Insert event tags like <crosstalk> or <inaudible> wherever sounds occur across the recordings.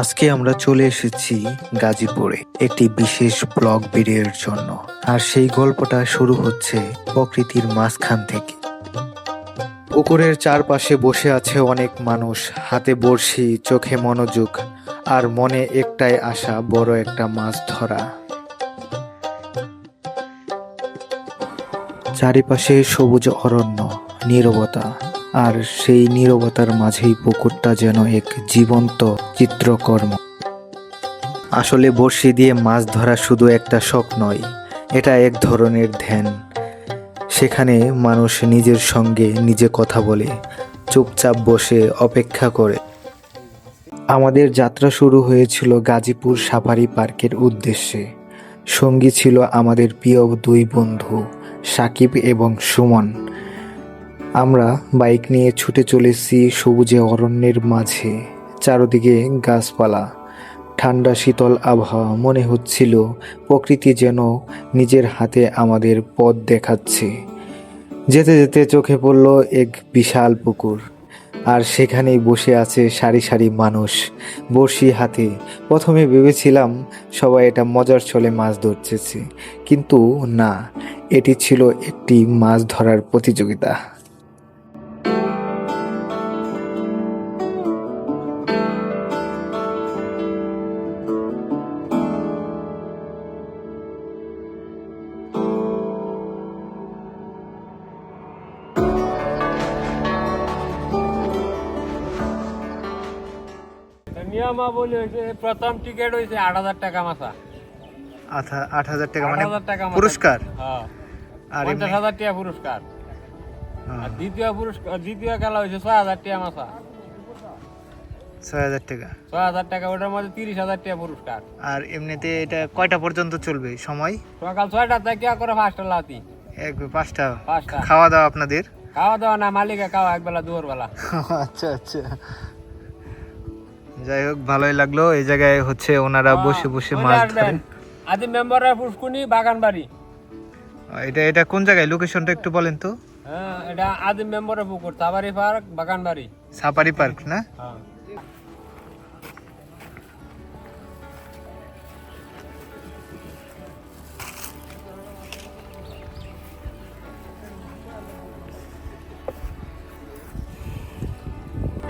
আজকে আমরা চলে এসেছি গাজীপুরে, একটি বিশেষ ব্লগ ভিডিওর জন্য। আর সেই গল্পটা শুরু হচ্ছে প্রকৃতির মাঝখান থেকে। পুকুরের চারপাশে বসে আছে অনেক মানুষ, হাতে বড়শি, চোখে মনোযোগ, আর মনে একটাই আশা, বড় একটা মাছ ধরা। চারিপাশে সবুজ অরণ্য, নীরবতা আর সেই নীরবতার মাঝেই পুকুরটা যেন এক জীবন্ত চিত্রকর্ম। আসলে বড়শি দিয়ে মাছ ধরা শুধু একটা শখ নয়, এটা এক ধরনের ধ্যান। সেখানে মানুষ নিজের সঙ্গে নিজে কথা বলে, চুপচাপ বসে অপেক্ষা করে। আমাদের যাত্রা শুরু হয়েছিল গাজীপুর সাফারি পার্কের উদ্দেশ্যে। সঙ্গী ছিল আমাদের প্রিয় দুই বন্ধু, সাকিব এবং সুমন। আমরা বাইক নিয়ে ছুটে চলেছি সবুজে অরণ্যের মাঝে, চারদিকে গাছপালা। ঠান্ডা শীতল আবহাওয়া মনে হচ্ছিল প্রকৃতি যেন নিজের হাতে আমাদের পথ দেখাচ্ছে। যেতে যেতে চোখে পড়ল এক বিশাল পুকুর, আর সেখানেই বসে আছে সারি সারি মানুষ, বড়শি হাতে। প্রথমে ভেবেছিলাম সবাই এটা মজার ছলে মাছ ধরতেছে, কিন্তু না, এটি ছিল একটি মাছ ধরার প্রতিযোগিতা। নিয়মাবলী হয়েছে প্রথম টিকিট হয়েছে আট হাজার টাকা মাসা। আট হাজার টাকা মানে পুরস্কার? হ্যাঁ। আর পঞ্চাশ হাজার টাকা পুরস্কার। হ্যাঁ, আর দ্বিতীয় পুরস্কার দ্বিতীয় খেলা হয়েছে ছয় হাজার টাকা মাসা। ছয় হাজার টাকা? ছয় হাজার টাকা ওটার মধ্যে তিরিশ হাজার টাকা পুরস্কার। আর এমনিতে এটা কয়টা পর্যন্ত চলবে সময়? সকাল ছয়টা থেকে করে পাঁচটা লাতি? এক পাঁচটা। পাঁচটা। খাওয়া দাওয়া আপনাদের? খাওয়া দাওয়া না মালিকে খাওয়া একবেলা দুপুর বেলা <laughs> আচ্ছা আচ্ছা। যাই হোক ভালোই লাগল। এই জায়গায় হচ্ছে ওনারা বসে বসে মাছ ধরেন আদি মেম্বাররা পুষ্কুনি বাগানবাড়ি। এটা এটা কোন জায়গায়? লোকেশনটা একটু বলেন তো। হ্যাঁ এটা আদি মেম্বারের পুকুর সাফারি পার্ক বাগানবাড়ি। সাফারি পার্ক না? হ্যাঁ।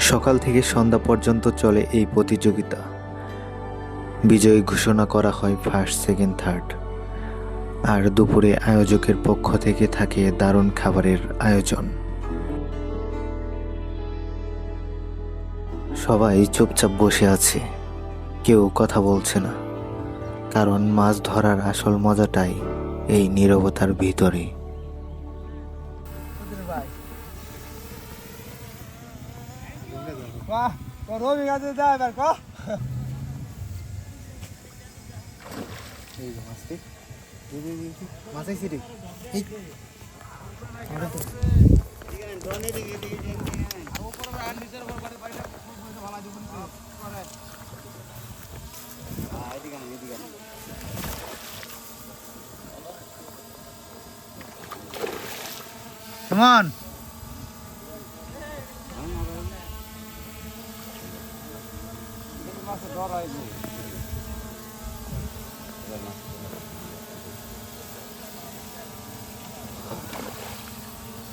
সকাল থেকে সন্ধ্যা পর্যন্ত চলে এই প্রতিযোগিতা। বিজয়ী ঘোষণা করা হয় ফার্স্ট সেকেন্ড থার্ড আর দুপুরে আয়োজকের পক্ষ থেকে থাকে দারুণ খাবারের আয়োজন। সবাই চুপচাপ বসে আছে। কেউ কথা বলছে না। কারণ মাছ ধরার আসল মজাটাই এই নীরবতার ভিতরে। বাহ রবি গাছে যায় এবার কো। Come on.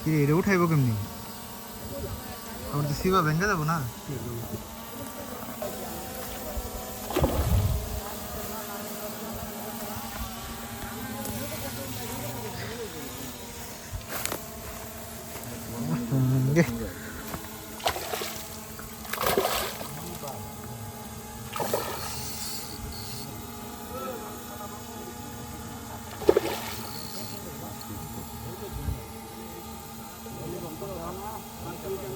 কি রে উঠাইব কেমনি? আমার তো শিবা ভেঙে যাব না? কই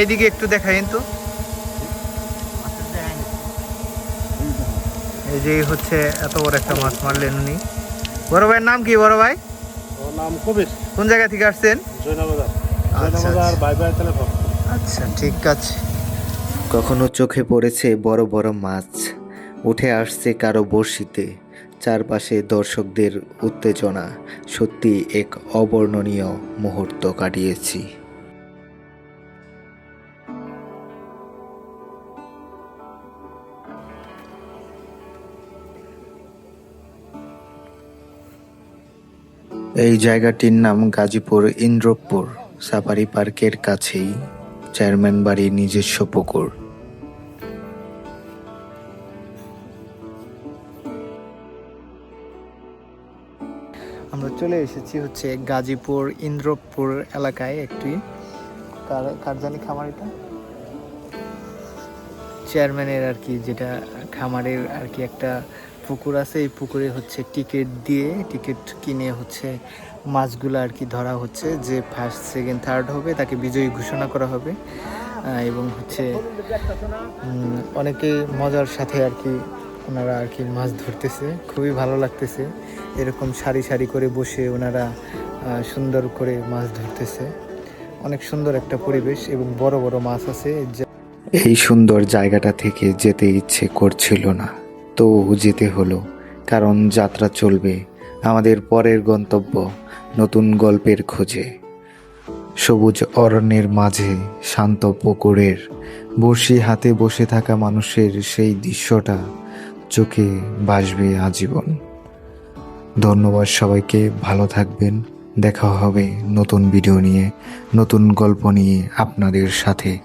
এইদিকে একটু দেখাই তো। এই যে হচ্ছে এত বড় একটা মাছ মারলেন উনি। বড় ভাইয়ের নাম কি বড় ভাই? নাম কবির। কোন জায়গা থেকে আসছেন? আচ্ছা, জয়নাবাজার আচ্ছা। বাই বাই তেলেফোন আচ্ছা ঠিক আছে। কখনো চোখে পড়েছে বড় বড় মাছ। উঠে আসছে কারও বড়শিতে। চারপাশে দর্শকদের উত্তেজনা। সত্যি এক অবর্ণনীয় মুহূর্ত কাটিয়েছি। এই জায়গাটির নাম গাজীপুর ইন্দ্রপুর। সাফারি পার্কের কাছেই চেয়ারম্যান বাড়ির নিজস্ব পুকুর। আমরা চলে এসেছি হচ্ছে গাজীপুর ইন্দ্রপুর এলাকায় একটি। কার জানি খামার এটা চেয়ারম্যানের আর কি, যেটা খামারের আর কি একটা পুকুর আছে, এই পুকুরে হচ্ছে টিকিট দিয়ে, টিকিট কিনে হচ্ছে মাছগুলো আর কি ধরা হচ্ছে যে ফার্স্ট সেকেন্ড থার্ড হবে, তাকে বিজয়ী ঘোষণা করা হবে। এবং হচ্ছে অনেকে মজার সাথে আর কি ওনারা আর কি মাছ ধরতেছে, খুবই ভালো লাগতেছে। এরকম সারি সারি করে বসে ওনারা সুন্দর করে মাছ ধরতেছে। অনেক সুন্দর একটা পরিবেশ এবং বড় বড় মাছ আছে। এই সুন্দর জায়গাটা থেকে যেতে ইচ্ছে করছিল না। তো যেতে হলো, কারণ যাত্রা চলবে আমাদের পরের গন্তব্য নতুন গল্পের খোঁজে। সবুজ অরণ্যের মাঝে শান্ত পুকুরের, বড়শি হাতে বসে থাকা মানুষের সেই দৃশ্যটা চোখে ভাসবে আজীবন। ধন্যবাদ সবাইকে, ভালো থাকবেন, দেখা হবে নতুন ভিডিও নিয়ে, নতুন গল্প নিয়ে আপনাদের সাথে।